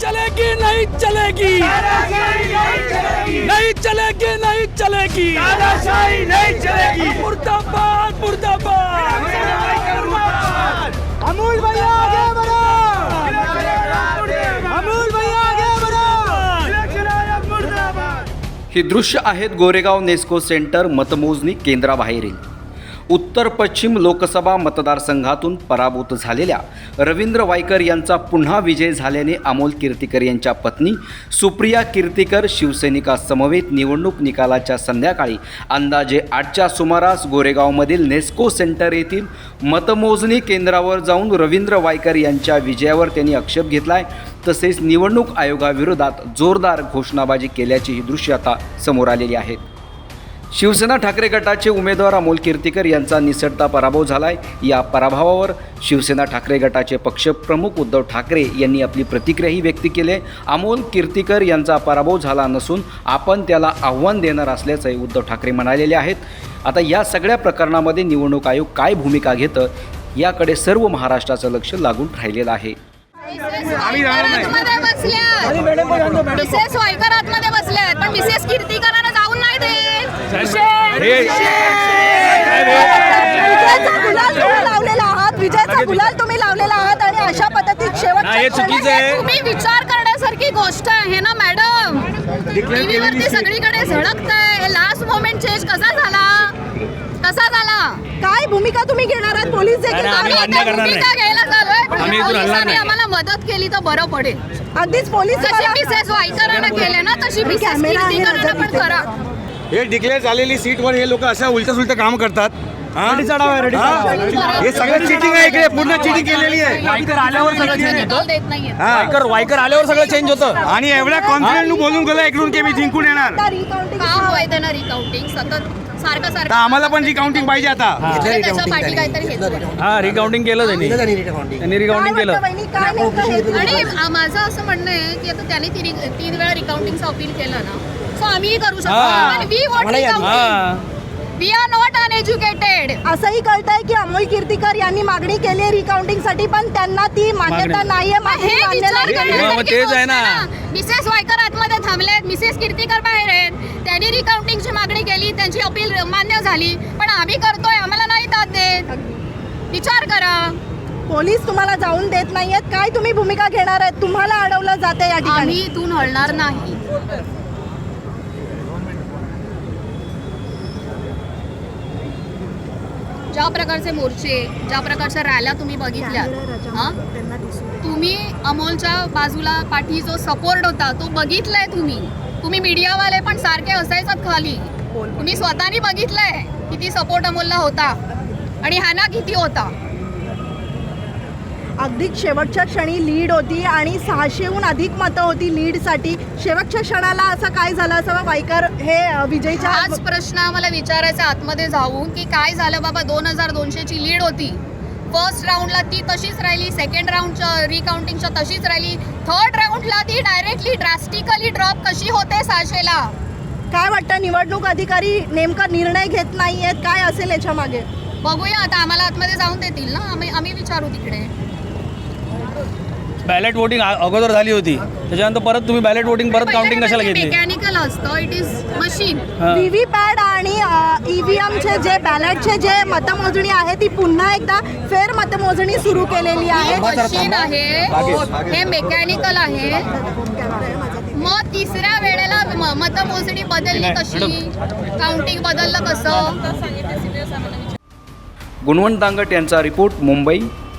चलेगी नहीं चलेगी। नहीं चलेगी नहीं चलेगी। नहीं चलेगी मुर्दाबाद मुर्दाबाद। अमूल भैया आगे बढ़ो। अमूल भैया आगे बढ़ो। ही दृश्य आहेत गोरेगाव नेस्को सेंटर मतमोजणी केंद्राबाहेरील. उत्तर पश्चिम लोकसभा मतदारसंघातून पराभूत झालेल्या रवींद्र वायकर यांचा पुन्हा विजय झाल्याने अमोल कीर्तिकर यांच्या पत्नी सुप्रिया कीर्तिकर शिवसैनिका समवेत निवडणूक निकालाच्या संध्याकाळी अंदाजे आठच्या सुमारास गोरेगावमधील नेस्को सेंटर येथील मतमोजणी केंद्रावर जाऊन रवींद्र वायकर यांच्या विजयावर त्यांनी आक्षेप घेतला आहे तसेच निवडणूक आयोगाविरोधात जोरदार घोषणाबाजी केल्याची ही दृश्य आता समोर आलेली आहेत शिवसेना ठाकरे गटाचे उमेदवार अमोल कीर्तिकर यांचा निसटता पराभव झालाय. या पराभवावर शिवसेना ठाकरे गटाचे पक्षप्रमुख उद्धव ठाकरे यांनी आपली प्रतिक्रियाही व्यक्त केली. आहे. अमोल कीर्तिकर यांचा पराभव झाला नसून आपण त्याला आव्हान देणार असल्याचंही उद्धव ठाकरे म्हणालेले आहेत. आता या सगळ्या प्रकरणामध्ये निवडणूक आयोग काय भूमिका घेतं याकडे सर्व महाराष्ट्राचं लक्ष लागून राहिलेलं आहे. बसल्या मिसेस बसल्या पण मिसेस कीर्तिकरांना जाऊन नाही लावलेला आहात विजयाचा गुलाल तुम्ही लावलेला आहात आणि अशा पद्धतीत शेवटच्या तुम्ही विचार करण्यासारखी गोष्ट आहे ना मॅडम? टीव्हीवरती सगळीकडे झळकत आहे लास्ट मोमेंट चेंज कसा झाला? कसा झाला? काय भूमिका तुम्ही घेणार आहात? पोलीस देखील भूमिका घ्यायला पण पोलिसांनी आम्हाला मदत केली तर बरं पडेल. अगदीच पोलीस जशी तुम्हाला- मिसेस वायकरांना केले ना तशी मिसेस करा. हे डिक्लेअर झालेली सीटवर हे लोक असं उलट सुलट काम करतात. हा? हा? हे सगळं चिटिंग आहे इकडे. पूर्ण चिटिंग केलेली आहे. निकाल देत नाहीये हा. वायकर आल्यावर सगळं चेंज होतं. आणि एवढ्या कॉन्फिडंट बोलून गेलं इकडून की मी जिंकून येणार. आता recounting का हवंय त्यांना रिकाउंटिंग सतत सारखं तर सारखं आम्हाला पण रिकाउंटिंग पाहिजे आता. त्याच्या पाठी काहीतरी हेतू. आहे. हा रिकाउंटिंग केलं त्यांनी. त्यांनी रिकाउंटिंग केलं. काय नेमकं हे- आणि आ- माझं असं म्हणणं आहे की आता त्यांनी तीन तीन वेळा रिकाउंटिंगचं अपील केलं ना. सो आम्हीही करू हा. शकतो वी वॉट हा. वी आर नॉट अनएज्युकेटेड असंही कळतंय की अमोल कीर्तिकर यांनी मागणी केली आहे रिकाउंटिंगसाठी पण त्यांना ती मान्यता मागणी. नाहीये हे मागणी मान्य विचार नाही. मग करण्यासारखी तेच गोष्ट आहे ना. मिसेस वायकर आतमध्ये थांबलेत मिसेस कीर्तिकर बाहेर आहेत. त्यांनी रिकाउंटिंगची मागणी केली त्यांची अपील मान्य झाली. पण आम्ही करतोय आम्हाला नाही दाद देत. विचार करा. पोलीस तुम्हाला जाऊन देत नाहीयेत. काय तुम्ही भूमिका घेणार आहेत? तुम्हाला अडवलं जाते या ठिकाणी. आम्ही इथून हलणार नाही. ज्या प्रकारचे मोर्चे ज्या प्रकारच्या रॅल्या तुम्ही बघितल्या हा? तुम्ही अमोलच्या बाजूला पाठी जो सपोर्ट होता तो बघितलाय तुम्ही? तुम्ही मीडियावाले पण सारखे असायचात खाली. तुम्ही स्वतःनी बघितलंय किती सपोर्ट अमोलला होता आणि हाना किती होता? अगदी शेवटच्या क्षणी लीड होती आणि सहाशेहून अधिक मतं होती लीडसाठी शेवटच्या क्षणाला असं काय झालं असं वायकर हे विजयच्या हाच प्रश्न आम्हाला विचारायचा आतमध्ये जाऊन की काय झालं बाबा दोन हजार दोनशेची लीड होती. फर्स्ट राऊंडला ती तशीच राहिली सेकंड राऊंडच्या रिकाउंटिंगच्या तशीच राहिली. थर्ड राऊंडला ती डायरेक्टली ड्रास्टिकली ड्रॉप कशी होते सहाशेला? काय वाटतं निवडणूक अधिकारी नेमका निर्णय घेत नाहीयेत काय असेल याच्या मागे? बघूया आता आम्हाला आतमध्ये जाऊन देतील ना? आम्ही आम्ही विचारू तिकडे. बॅलेट वोटिंग अगोदर झाली होती. त्याच्यानंतर परत तुम्ही बॅलेट वोटिंग परत काउंटिंग कशाला घेतली? मेकॅनिकल असतं. इट इज मशीन हा. व्हीव्हीपॅट आणि ईव्हीएमचे जे बॅलेटचे जे मतमोजणी आहे ती पुन्हा एकदा फेर मतमोजणी सुरू केलेली आहे. मशीन आहे. हे मेकॅनिकल आहे. मग तिसऱ्या वेळेला मतमोजणी बदलली कशी? काउंटिंग बदललं कसं? गुणवंत दांगट यांचा रिपोर्ट मुंबई.